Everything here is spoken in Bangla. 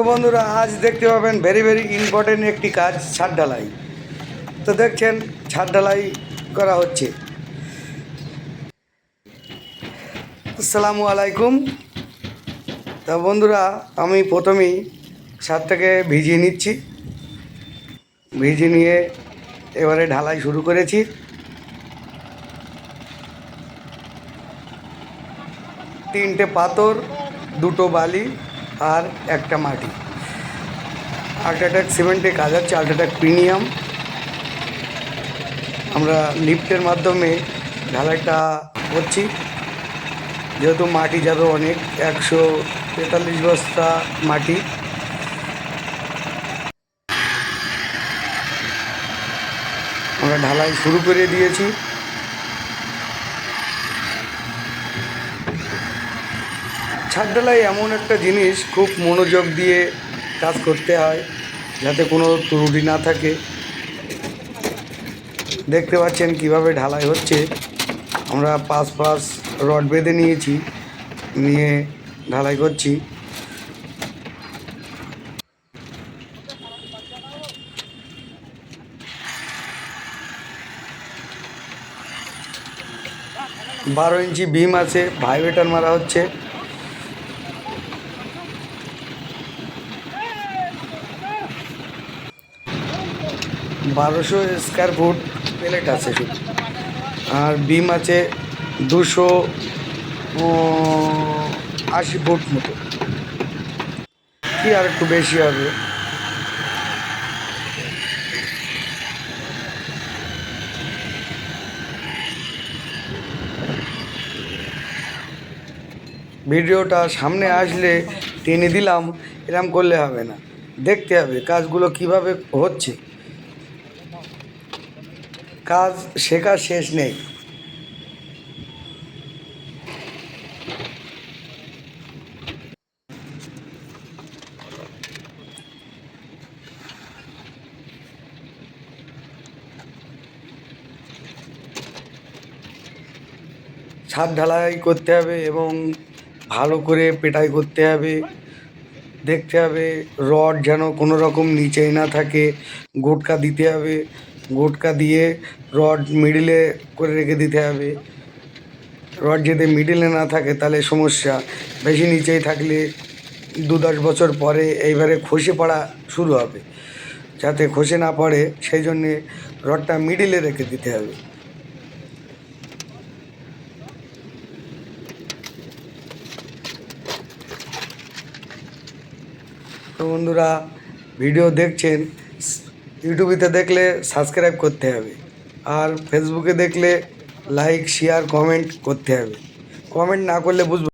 তো বন্ধুরা, আজ দেখতে পাবেন ভেরি ভেরি ইম্পর্টেন্ট একটি কাজ, ছাদ ঢালাই। তো দেখছেন, ছাদ ঢালাই করা হচ্ছে। আসসালামু আলাইকুম। তা বন্ধুরা, আমি প্রথমেই ছাদটাকে ভিজিয়ে নিচ্ছি। ভিজিয়ে নিয়ে এবারে ঢালাই শুরু করেছি। তিনটে পাথর, দুটো বালি আর একটা মাটি। আল্ট্রাটেক সিমেন্টে কাজ হচ্ছে আল্ট্রাটেক প্রিমিয়াম আমরা লিফটের মাধ্যমে ঢালাইটা করছি। যেহেতু মাটি যাবে অনেক, একশো তেতাল্লিশ বস্তা মাটি। আমরা ঢালাই শুরু করে দিয়েছি। ছাদ ঢালাই এমন একটা জিনিস খুব মনোযোগ দিয়ে কাজ করতে হয়, যাতে কোনো ত্রুটি না থাকে। দেখতে পাচ্ছেন কীভাবে ঢালাই হচ্ছে। আমরা পাঁচ পাঁচ রড বেঁধে নিয়েছি, নিয়ে ঢালাই করছি। বারো ইঞ্চি বিম আছে, ভাইব্রেটার মারা হচ্ছে। বারোশো স্কোয়ার ফুট প্লেট আছে। শুধু আর বিম আছে দুশো আশি ফুট মতো। কি আর একটু বেশি হবে? ভিডিওটা সামনে আসলে টেনে দিলাম, এরম করলে হবে না। দেখতে হবে কাজগুলো কীভাবে হচ্ছে। কাজ শেখার শেষ নেই। ছাদ ঢালাই করতে হবে এবং ভালো করে পেটাই করতে হবে। দেখতে হবে রড যেন কোনো রকম নিচেই না থাকে, গোটকা দিতে হবে। গোটকা দিয়ে রড মিডিলে করে রেখে দিতে হবে। রড যদি মিডিলে না থাকে তাহলে সমস্যা। বেশি নিচেই থাকলে দু দশ বছর পরে এইবারে খসে পড়া শুরু হবে। যাতে খসে না পড়ে, সেই জন্যে রডটা মিডিলে রেখে দিতে হবে। তো বন্ধুরা, ভিডিও দেখছেন ইউটিউবেতে দেখলে সাবস্ক্রাইব করতে হবে। আর ফেসবুকে দেখলে লাইক শেয়ার কমেন্ট করতে হবে। কমেন্ট না করলে বুঝব